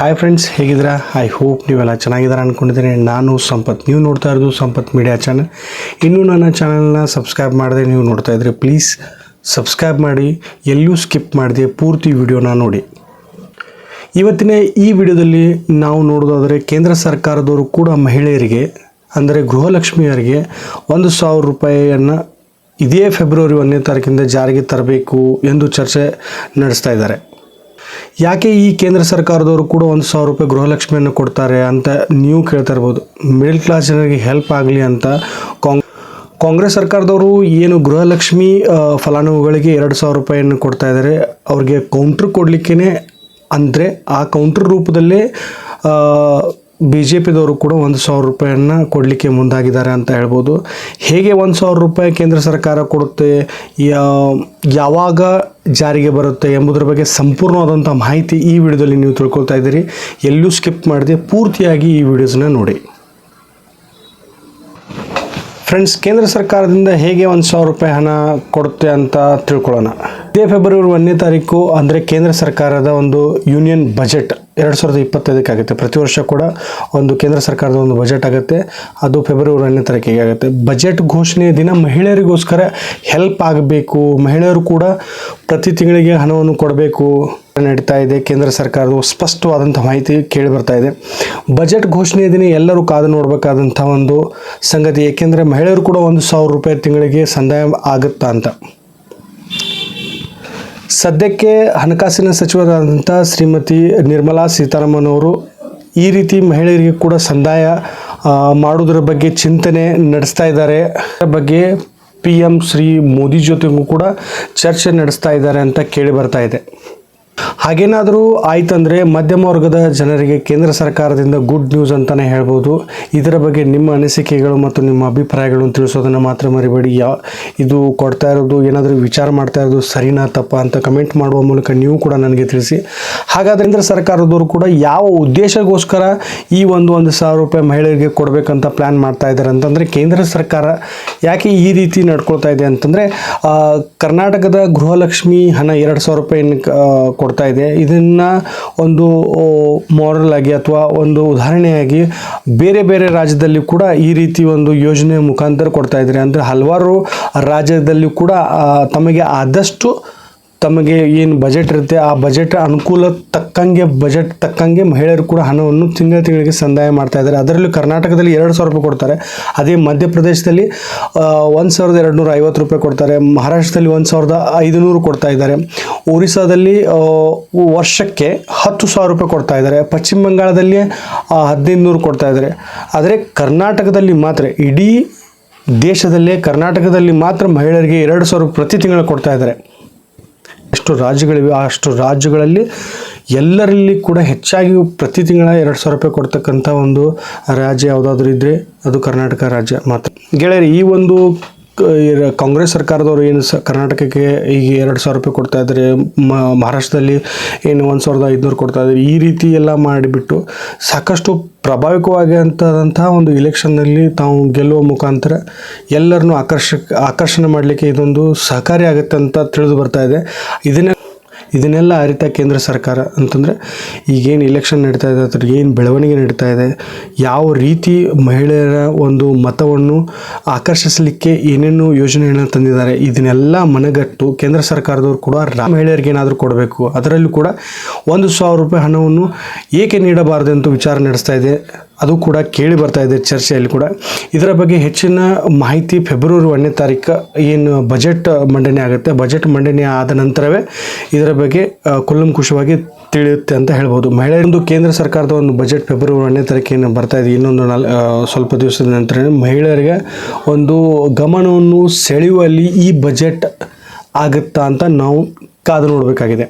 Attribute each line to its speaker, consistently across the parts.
Speaker 1: Hi friends ಹೇಗಿದ್ದೀರಾ? I hope ನೀವೆಲ್ಲ ಚೆನ್ನಾಗಿದ್ದಾರೆ ಅಂದ್ಕೊಂಡಿದ್ದೀನಿ ನಾನು ಸಂಪತ್. ನೀವು ನೋಡ್ತಾ ಇರೋದು ಸಂಪತ್ ಮೀಡಿಯಾ ಚಾನಲ್ ಇನ್ನೂ ನನ್ನ ಚಾನಲ್ನ ಸಬ್ಸ್ಕ್ರೈಬ್ ಮಾಡಿದೆ ನೀವು ನೋಡ್ತಾ ಇದ್ರೆ ಪ್ಲೀಸ್ ಸಬ್ಸ್ಕ್ರೈಬ್ ಮಾಡಿ. ಎಲ್ಲೂ ಸ್ಕಿಪ್ ಮಾಡಿದೆ ಪೂರ್ತಿ ವಿಡಿಯೋನ ನೋಡಿ. ಇವತ್ತಿನ ಈ ವಿಡಿಯೋದಲ್ಲಿ ನಾವು ನೋಡೋದಾದರೆ ಕೇಂದ್ರ ಸರ್ಕಾರದವರು ಕೂಡ ಮಹಿಳೆಯರಿಗೆ, ಅಂದರೆ ಗೃಹಲಕ್ಷ್ಮಿಯರಿಗೆ ಒಂದು ಸಾವಿರ ರೂಪಾಯಿಯನ್ನು ಇದೇ ಫೆಬ್ರವರಿ ಒಂದನೇ ತಾರೀಕಿಂದ ಜಾರಿಗೆ ತರಬೇಕು ಎಂದು ಚರ್ಚೆ ನಡೆಸ್ತಾ ಇದ್ದಾರೆ. ಯಾಕೆ ಈ ಕೇಂದ್ರ ಸರ್ಕಾರದವರು ಕೂಡ ಒಂದು ಸಾವಿರ ರೂಪಾಯಿ ಗೃಹಲಕ್ಷ್ಮಿಯನ್ನು ಕೊಡ್ತಾರೆ ಅಂತ ನೀವು ಕೇಳ್ತಾ ಇರ್ಬೋದು? ಮಿಡಲ್ ಕ್ಲಾಸ್ ಜನರಿಗೆ ಹೆಲ್ಪ್ ಆಗಲಿ ಅಂತ ಕಾಂಗ್, ಕಾಂಗ್ರೆಸ್ ಸರ್ಕಾರದವರು ಏನು ಗೃಹಲಕ್ಷ್ಮಿ ಫಲಾನುಭವಿಗಳಿಗೆ ಎರಡು ಸಾವಿರ ರೂಪಾಯಿಯನ್ನು ಕೊಡ್ತಾ ಇದ್ದಾರೆ, ಅವ್ರಿಗೆ ಕೌಂಟ್ರ್ ಕೊಡಲಿಕ್ಕೇ ಅಂದರೆ ಆ ಕೌಂಟ್ರ್ ರೂಪದಲ್ಲೇ ಬಿ ಜೆ ಪಿದವರು ಕೂಡ ಒಂದು ಸಾವಿರ ರೂಪಾಯಿಯನ್ನು ಕೊಡಲಿಕ್ಕೆ ಮುಂದಾಗಿದ್ದಾರೆ ಅಂತ ಹೇಳ್ಬೋದು. ಹೇಗೆ ಒಂದು ಸಾವಿರ ರೂಪಾಯಿ ಕೇಂದ್ರ ಸರ್ಕಾರ ಕೊಡುತ್ತೆ? ಯಾವಾಗ ಜಾರಿಗೆ ಬರುತ್ತೆ ಎಂಬುದರ ಬಗ್ಗೆ ಸಂಪೂರ್ಣವಾದಂಥ ಮಾಹಿತಿ ಈ ವಿಡಿಯೋದಲ್ಲಿ ನೀವು ತಿಳ್ಕೊಳ್ತಾ ಇದ್ದೀರಿ. ಎಲ್ಲೂ ಸ್ಕಿಪ್ ಮಾಡದೆ ಪೂರ್ತಿಯಾಗಿ ಈ ವಿಡಿಯೋಸನ್ನ ನೋಡಿ. ಫ್ರೆಂಡ್ಸ್ ಕೇಂದ್ರ ಸರ್ಕಾರದಿಂದ ಹೇಗೆ ಒಂದು ಸಾವಿರ ರೂಪಾಯಿ ಹಣ ಕೊಡುತ್ತೆ ಅಂತ ತಿಳ್ಕೊಳ್ಳೋಣ. ಇದೇ ಫೆಬ್ರವರಿ ಒಂದನೇ ತಾರೀಕು ಅಂದರೆ ಕೇಂದ್ರ ಸರ್ಕಾರದ ಒಂದು ಯೂನಿಯನ್ ಬಜೆಟ್ ಎರಡು ಸಾವಿರದ ಇಪ್ಪತ್ತೈದಕ್ಕೆ ಆಗುತ್ತೆ ಪ್ರತಿ ವರ್ಷ ಕೂಡ ಒಂದು ಕೇಂದ್ರ ಸರ್ಕಾರದ ಒಂದು ಬಜೆಟ್ ಆಗುತ್ತೆ. ಅದು ಫೆಬ್ರವರಿ ಒಂದನೇ ತಾರೀಕಿಗೆ ಆಗುತ್ತೆ. ಬಜೆಟ್ ಘೋಷಣೆಯ ದಿನ ಮಹಿಳೆಯರಿಗೋಸ್ಕರ ಹೆಲ್ಪ್ ಆಗಬೇಕು. ಮಹಿಳೆಯರು ಕೂಡ ಪ್ರತಿ ತಿಂಗಳಿಗೆ ಹಣವನ್ನು ಕೊಡಬೇಕು ನಡೀತಾ ಇದೆ. ಕೇಂದ್ರ ಸರ್ಕಾರದ ಸ್ಪಷ್ಟವಾದಂಥ ಮಾಹಿತಿ ಕೇಳಿ ಬರ್ತಾ ಇದೆ. ಬಜೆಟ್ ಘೋಷಣೆಯ ದಿನ ಎಲ್ಲರೂ ಕಾದು ನೋಡಬೇಕಾದಂಥ ಒಂದು ಸಂಗತಿ. ಏಕೆಂದರೆ ಮಹಿಳೆಯರು ಕೂಡ ಒಂದು ಸಾವಿರ ರೂಪಾಯಿ ತಿಂಗಳಿಗೆ ಸಂದಾಯ ಆಗುತ್ತಾ ಅಂತ. ಸದ್ಯಕ್ಕೆ ಹಣಕಾಸಿನ ಸಚಿವರಾದಂಥ ಶ್ರೀಮತಿ ನಿರ್ಮಲಾ ಸೀತಾರಾಮನ್ ಅವರು ಈ ರೀತಿ ಮಹಿಳೆಯರಿಗೆ ಕೂಡ ಸಂದಾಯ ಮಾಡೋದ್ರ ಬಗ್ಗೆ ಚಿಂತನೆ ನಡೆಸ್ತಾ ಇದ್ದಾರೆ. ಬಗ್ಗೆ ಪಿ ಎಂ ಶ್ರೀ ಮೋದಿ ಜೊತೆಗೂ ಕೂಡ ಚರ್ಚೆ ನಡೆಸ್ತಾ ಇದ್ದಾರೆ ಅಂತ ಕೇಳಿ ಬರ್ತಾ ಇದೆ. ಹಾಗೇನಾದರೂ ಆಯ್ತಂದರೆ ಮಧ್ಯಮ ವರ್ಗದ ಜನರಿಗೆ ಕೇಂದ್ರ ಸರ್ಕಾರದಿಂದ ಗುಡ್ ನ್ಯೂಸ್ ಅಂತಲೇ ಹೇಳ್ಬೋದು. ಇದರ ಬಗ್ಗೆ ನಿಮ್ಮ ಅನಿಸಿಕೆಗಳು ಮತ್ತು ನಿಮ್ಮ ಅಭಿಪ್ರಾಯಗಳನ್ನು ತಿಳಿಸೋದನ್ನು ಮಾತ್ರ ಮರಿಬೇಡಿ. ಯಾ ಇದು ಕೊಡ್ತಾ ಇರೋದು ಏನಾದರೂ ವಿಚಾರ ಮಾಡ್ತಾ ಇರೋದು ಸರಿನಾ ತಪ್ಪ ಅಂತ ಕಮೆಂಟ್ ಮಾಡುವ ಮೂಲಕ ನೀವು ಕೂಡ ನನಗೆ ತಿಳಿಸಿ. ಹಾಗಾದರೆ ಕೇಂದ್ರ ಸರ್ಕಾರದವರು ಕೂಡ ಯಾವ ಉದ್ದೇಶಗೋಸ್ಕರ ಈ ಒಂದು ಒಂದು ಸಾವಿರ ರೂಪಾಯಿ ಮಹಿಳೆಯರಿಗೆ ಕೊಡಬೇಕಂತ ಪ್ಲ್ಯಾನ್ ಮಾಡ್ತಾ ಇದ್ದಾರೆ ಅಂತಂದರೆ ಕೇಂದ್ರ ಸರ್ಕಾರ ಯಾಕೆ ಈ ರೀತಿ ನಡ್ಕೊಳ್ತಾ ಇದೆ ಅಂತಂದರೆ ಕರ್ನಾಟಕದ ಗೃಹಲಕ್ಷ್ಮಿ ಹಣ ಎರಡು ಸಾವಿರ ರೂಪಾಯಿಯನ್ನು ಆ, ಕೊಡ್ತಾ ಇದೆ. ಇದನ್ನು ಒಂದು ಮಾರಲ್ ಆಗಿ ಅಥವಾ ಒಂದು ಉದಾಹರಣೆಯಾಗಿ ಬೇರೆ ಬೇರೆ ರಾಜ್ಯದಲ್ಲಿ ಕೂಡ ಈ ರೀತಿ ಒಂದು ಯೋಜನೆ ಮುಖಾಂತರ ಕೊಡ್ತಾ ಇದ್ದಾರೆ. ಅಂದರೆ ಹಲವಾರು ರಾಜ್ಯದಲ್ಲಿ ಕೂಡ ತಮಗೆ ಆದಷ್ಟು ತಮಗೆ ಏನು ಬಜೆಟ್ ಇರುತ್ತೆ, ಆ ಬಜೆಟ್ ಅನುಕೂಲ ತಕ್ಕಂಗೆ ಬಜೆಟ್ ತಕ್ಕಂಗೆ ಮಹಿಳೆಯರು ಕೂಡ ಹಣವನ್ನು ತಿಂಗಳ ತಿಂಗಳಿಗೆ ಸಂದಾಯ ಮಾಡ್ತಾ ಇದ್ದಾರೆ. ಅದರಲ್ಲೂ ಕರ್ನಾಟಕದಲ್ಲಿ ಎರಡು ಸಾವಿರ ರೂಪಾಯಿ ಕೊಡ್ತಾರೆ. ಅದೇ ಮಧ್ಯಪ್ರದೇಶದಲ್ಲಿ ಒಂದು ಸಾವಿರದ ಎರಡು ನೂರ ಐವತ್ತು ರೂಪಾಯಿ ಕೊಡ್ತಾರೆ. ಮಹಾರಾಷ್ಟ್ರದಲ್ಲಿ ಒಂದು ಸಾವಿರದ ಐದುನೂರು ಕೊಡ್ತಾ ಇದ್ದಾರೆ. ಒರಿಸ್ಸಾದಲ್ಲಿ ವರ್ಷಕ್ಕೆ ಹತ್ತು ಸಾವಿರ ರೂಪಾಯಿ ಕೊಡ್ತಾ ಇದ್ದಾರೆ. ಪಶ್ಚಿಮ ಬಂಗಾಳದಲ್ಲಿ ಹದಿನೈದು ನೂರು ಕೊಡ್ತಾ ಇದ್ದಾರೆ. ಆದರೆ ಕರ್ನಾಟಕದಲ್ಲಿ ಮಾತ್ರ, ಇಡೀ ದೇಶದಲ್ಲೇ ಕರ್ನಾಟಕದಲ್ಲಿ ಮಾತ್ರ ಮಹಿಳೆಯರಿಗೆ ಎರಡು ಸಾವಿರ ಪ್ರತಿ ತಿಂಗಳು ಕೊಡ್ತಾ ಇದ್ದಾರೆ. ಎಷ್ಟು ರಾಜ್ಯಗಳಿವೆ ಅಷ್ಟು ರಾಜ್ಯಗಳಲ್ಲಿ ಎಲ್ಲರಲ್ಲಿ ಕೂಡ ಹೆಚ್ಚಾಗಿ ಪ್ರತಿ ತಿಂಗಳ ಎರಡು ಸಾವಿರ ರೂಪಾಯಿ ಕೊಡ್ತಕ್ಕಂಥ ಒಂದು ರಾಜ್ಯ ಯಾವುದಾದ್ರೂ ಇದ್ದರೆ ಅದು ಕರ್ನಾಟಕ ರಾಜ್ಯ ಮಾತ್ರ. ಗೆಳೆಯರಿ, ಈ ಒಂದು ಕಾಂಗ್ರೆಸ್ ಸರ್ಕಾರದವರು ಏನು ಸ, ಕರ್ನಾಟಕಕ್ಕೆ ಈಗ ಎರಡು ಸಾವಿರ ರೂಪಾಯಿ ಕೊಡ್ತಾ ಇದ್ದಾರೆ ಮಹಾರಾಷ್ಟ್ರದಲ್ಲಿ ಏನು ಒಂದು ಸಾವಿರದ ಐದುನೂರು ಕೊಡ್ತಾ ಇದ್ದಾರೆ, ಈ ರೀತಿ ಎಲ್ಲ ಮಾಡಿಬಿಟ್ಟು ಸಾಕಷ್ಟು ಪ್ರಭಾವಿಕವಾಗಿ ಅಂತದಂತಹ ಒಂದು ಇಲೆಕ್ಷನ್ನಲ್ಲಿ ತಾವು ಗೆಲ್ಲುವ ಮುಖಾಂತರ ಎಲ್ಲರನ್ನೂ ಆಕರ್ಷಕ, ಆಕರ್ಷಣೆ ಮಾಡಲಿಕ್ಕೆ ಇದೊಂದು ಸಹಕಾರಿ ಆಗುತ್ತೆ ಅಂತ ತಿಳಿದು ಬರ್ತಾ ಇದೆ. ಇದನ್ನೇ ಇದನ್ನೆಲ್ಲ ಅರಿತ ಕೇಂದ್ರ ಸರ್ಕಾರ ಅಂತಂದರೆ ಈಗೇನು ಇಲೆಕ್ಷನ್ ನಡೀತಾ ಇದೆ, ಅದ್ರ ಏನು ಬೆಳವಣಿಗೆ ನಡೀತಾ ಇದೆ, ಯಾವ ರೀತಿ ಮಹಿಳೆಯರ ಒಂದು ಮತವನ್ನು ಆಕರ್ಷಿಸಲಿಕ್ಕೆ ಏನೇನು ಯೋಜನೆಗಳನ್ನು ತಂದಿದ್ದಾರೆ, ಇದನ್ನೆಲ್ಲ ಮನಗಟ್ಟು ಕೇಂದ್ರ ಸರ್ಕಾರದವರು ಕೂಡ ಮಹಿಳೆಯರಿಗೆ ಏನಾದರೂ ಕೊಡಬೇಕು. ಅದರಲ್ಲೂ ಕೂಡ ಒಂದು ಸಾವಿರ ರೂಪಾಯಿ ಹಣವನ್ನು ಏಕೆ ನೀಡಬಾರದು ಅಂತ ವಿಚಾರ ನಡೆಸ್ತಾ ಇದೆ. ಅದು ಕೂಡ ಕೇಳಿ ಬರ್ತಾ ಇದೆ ಚರ್ಚೆಯಲ್ಲಿ ಕೂಡ. ಇದರ ಬಗ್ಗೆ ಹೆಚ್ಚಿನ ಮಾಹಿತಿ ಫೆಬ್ರವರಿ ಒಂದನೇ ತಾರೀಕು ಏನು ಬಜೆಟ್ ಮಂಡನೆ ಆಗುತ್ತೆ. ಬಜೆಟ್ ಮಂಡನೆ ಆದ ನಂತರವೇ ಇದರ ಬಗ್ಗೆ ಕುಲಂಕುಷವಾಗಿ ತಿಳಿಯುತ್ತೆ ಅಂತ ಹೇಳ್ಬೋದು. ಮಹಿಳೆಯರೊಂದು ಕೇಂದ್ರ ಸರ್ಕಾರದ ಒಂದು ಬಜೆಟ್ ಫೆಬ್ರವರಿ ಒಂದನೇ ತಾರೀಕು ಏನು ಬರ್ತಾ ಇದೆ. ಇನ್ನೊಂದು ನಾಲ್ ಸ್ವಲ್ಪ ದಿವಸದ ನಂತರ ಮಹಿಳೆಯರಿಗೆ ಒಂದು ಗಮನವನ್ನು ಸೆಳೆಯುವಲ್ಲಿ ಈ ಬಜೆಟ್ ಆಗುತ್ತಾ ಅಂತ ನಾವು ಕಾದು ನೋಡಬೇಕಾಗಿದೆ.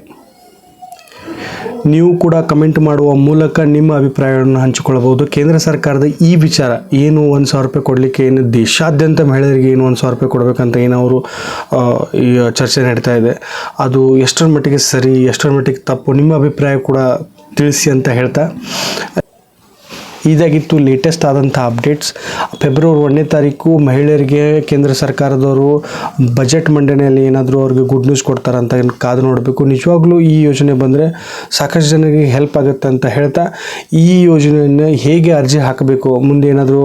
Speaker 1: ನೀವು ಕೂಡ ಕಮೆಂಟ್ ಮಾಡುವ ಮೂಲಕ ನಿಮ್ಮ ಅಭಿಪ್ರಾಯವನ್ನು ಹಂಚಿಕೊಳ್ಳಬಹುದು. ಕೇಂದ್ರ ಸರ್ಕಾರದ ಈ ವಿಚಾರ, ಏನು ಒಂದು ಸಾವಿರ ರೂಪಾಯಿ ಕೊಡಲಿಕ್ಕೆ ಏನು ದೇಶಾದ್ಯಂತ ಮಹಿಳೆಯರಿಗೆ ಏನು ಒಂದು ಸಾವಿರ ರೂಪಾಯಿ ಕೊಡಬೇಕಂತ ಏನು ಅವರು ಈ ಚರ್ಚೆ ನಡೀತಾ ಇದೆ. ಅದು ಎಷ್ಟರ ಮಟ್ಟಿಗೆ ಸರಿ, ಎಷ್ಟರ ಮಟ್ಟಿಗೆ ತಪ್ಪು, ನಿಮ್ಮ ಅಭಿಪ್ರಾಯ ಕೂಡ ತಿಳಿಸಿ ಅಂತ ಹೇಳ್ತಾ ಇದಾಗಿತ್ತು ಲೇಟೆಸ್ಟ್ ಆದಂಥ ಅಪ್ಡೇಟ್ಸ್ ಫೆಬ್ರವರಿ ಒಂದನೇ ತಾರೀಕು ಮಹಿಳೆಯರಿಗೆ ಕೇಂದ್ರ ಸರ್ಕಾರದವರು ಬಜೆಟ್ ಮಂಡನೆಯಲ್ಲಿ ಏನಾದರೂ ಅವ್ರಿಗೆ ಗುಡ್ ನ್ಯೂಸ್ ಕೊಡ್ತಾರೆ ಅಂತ ಕಾದು ನೋಡಬೇಕು. ನಿಜವಾಗ್ಲೂ ಈ ಯೋಜನೆ ಬಂದರೆ ಸಾಕಷ್ಟು ಜನರಿಗೆ ಹೆಲ್ಪ್ ಆಗುತ್ತೆ ಅಂತ ಹೇಳ್ತಾ, ಈ ಯೋಜನೆಯನ್ನು ಹೇಗೆ ಅರ್ಜಿ ಹಾಕಬೇಕು? ಮುಂದೆ ಏನಾದರೂ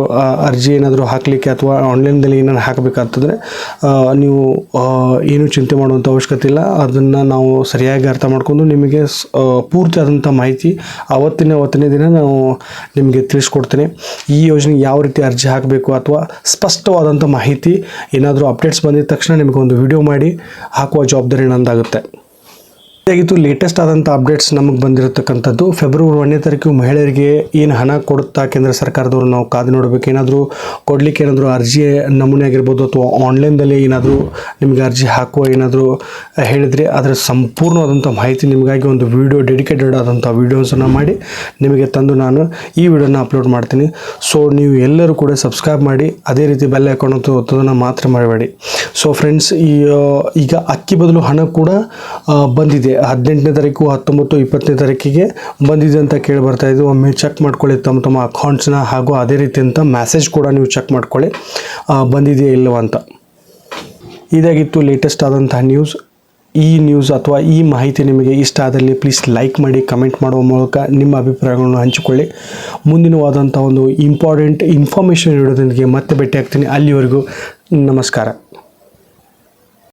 Speaker 1: ಅರ್ಜಿ ಏನಾದರೂ ಹಾಕಲಿಕ್ಕೆ ಅಥವಾ ಆನ್ಲೈನ್ದಲ್ಲಿ ಏನಾದ್ರು ಹಾಕಬೇಕಂತಂದರೆ ನೀವು ಏನೂ ಚಿಂತೆ ಮಾಡುವಂಥ ಅವಶ್ಯಕತೆ ಇಲ್ಲ. ಅದನ್ನು ನಾವು ಸರಿಯಾಗಿ ಅರ್ಥ ಮಾಡ್ಕೊಂಡು ನಿಮಗೆ ಪೂರ್ತಿ ಆದಂಥ ಮಾಹಿತಿ ಆವತ್ತಿನ ಅವತ್ತಿನ ದಿನ ನಾವು ನಿಮಗೆ ತಿಳಿಸ್ಕೊಡ್ತೇನೆ. ಈ ಯೋಜನೆಗೆ ಯಾವ ರೀತಿ ಅರ್ಜಿ ಹಾಕಬೇಕು ಅಥವಾ ಸ್ಪಷ್ಟವಾದಂಥ ಮಾಹಿತಿ ಏನಾದರೂ ಅಪ್ಡೇಟ್ಸ್ ಬಂದಿದ ತಕ್ಷಣ ನಿಮಗೆ ಒಂದು ವಿಡಿಯೋ ಮಾಡಿ ಹಾಕುವ ಜವಾಬ್ದಾರಿ ನಂದಾಗುತ್ತೆ. ಇದಾಗಿತ್ತು ಲೇಟೆಸ್ಟ್ ಆದಂಥ ಅಪ್ಡೇಟ್ಸ್ ನಮಗೆ ಬಂದಿರತಕ್ಕಂಥದ್ದು. ಫೆಬ್ರವರಿ ಒಂದನೇ ತಾರೀಕು ಮಹಿಳೆಯರಿಗೆ ಏನು ಹಣ ಕೊಡುತ್ತಾ ಕೇಂದ್ರ ಸರ್ಕಾರದವರು ನಾವು ಕಾದು ನೋಡಬೇಕು. ಏನಾದರೂ ಕೊಡಲಿಕ್ಕೆ ಏನಾದರೂ ಅರ್ಜಿ ನಮೂನೆ ಆಗಿರ್ಬೋದು ಅಥವಾ ಆನ್ಲೈನ್ದಲ್ಲಿ ಏನಾದರೂ ನಿಮಗೆ ಅರ್ಜಿ ಹಾಕುವ ಏನಾದರೂ ಹೇಳಿದರೆ ಅದರ ಸಂಪೂರ್ಣವಾದಂಥ ಮಾಹಿತಿ ನಿಮಗಾಗಿ ಒಂದು ವಿಡಿಯೋ ಡೆಡಿಕೇಟೆಡ್ ಆದಂಥ ವೀಡಿಯೋಸನ್ನು ಮಾಡಿ ನಿಮಗೆ ತಂದು ನಾನು ಈ ವಿಡಿಯೋನ ಅಪ್ಲೋಡ್ ಮಾಡ್ತೀನಿ. ಸೊ ನೀವು ಎಲ್ಲರೂ ಕೂಡ ಸಬ್ಸ್ಕ್ರೈಬ್ ಮಾಡಿ, ಅದೇ ರೀತಿ ಬೆಲ್ಲ ಹಾಕೊಂಡು ಒತ್ತದನ್ನು ಮಾತ್ರ ಮಾಡಬೇಡಿ. ಸೊ ಫ್ರೆಂಡ್ಸ್ ಈಗ ಅಕ್ಕಿ ಬದಲು ಹಣ ಕೂಡ ಬಂದಿದೆ. ಹದಿನೆಂಟನೇ ತಾರೀಕು, ಹತ್ತೊಂಬತ್ತು, ಇಪ್ಪತ್ತನೇ ತಾರೀಕಿಗೆ ಬಂದಿದೆ ಅಂತ ಕೇಳಿ ಬರ್ತಾ ಇದ್ದು ಒಮ್ಮೆ ಚೆಕ್ ಮಾಡ್ಕೊಳ್ಳಿ ತಮ್ಮ ತಮ್ಮ ಅಕೌಂಟ್ಸ್ನ ಹಾಗೂ ಅದೇ ರೀತಿಯಂಥ ಮೆಸೇಜ್ ಕೂಡ ನೀವು ಚೆಕ್ ಮಾಡ್ಕೊಳ್ಳಿ. ಬಂದಿದೆಯಾ ಇಲ್ಲವ ಅಂತ. ಇದಾಗಿತ್ತು ಲೇಟೆಸ್ಟ್ ಆದಂತಹ ನ್ಯೂಸ್ ಈ ನ್ಯೂಸ್ ಅಥವಾ ಈ ಮಾಹಿತಿ ನಿಮಗೆ ಇಷ್ಟ ಆದಲ್ಲಿ ಪ್ಲೀಸ್ ಲೈಕ್ ಮಾಡಿ ಕಮೆಂಟ್ ಮಾಡುವ ಮೂಲಕ ನಿಮ್ಮ ಅಭಿಪ್ರಾಯಗಳನ್ನು ಹಂಚಿಕೊಳ್ಳಿ. ಮುಂದಿನವಾದಂಥ ಒಂದು ಇಂಪಾರ್ಟೆಂಟ್ ಇನ್ಫಾರ್ಮೇಷನ್ ಇಡೋದೊಂದಿಗೆ ಮತ್ತೆ ಭೇಟಿ ಆಗ್ತೀನಿ ಅಲ್ಲಿವರೆಗೂ ನಮಸ್ಕಾರ.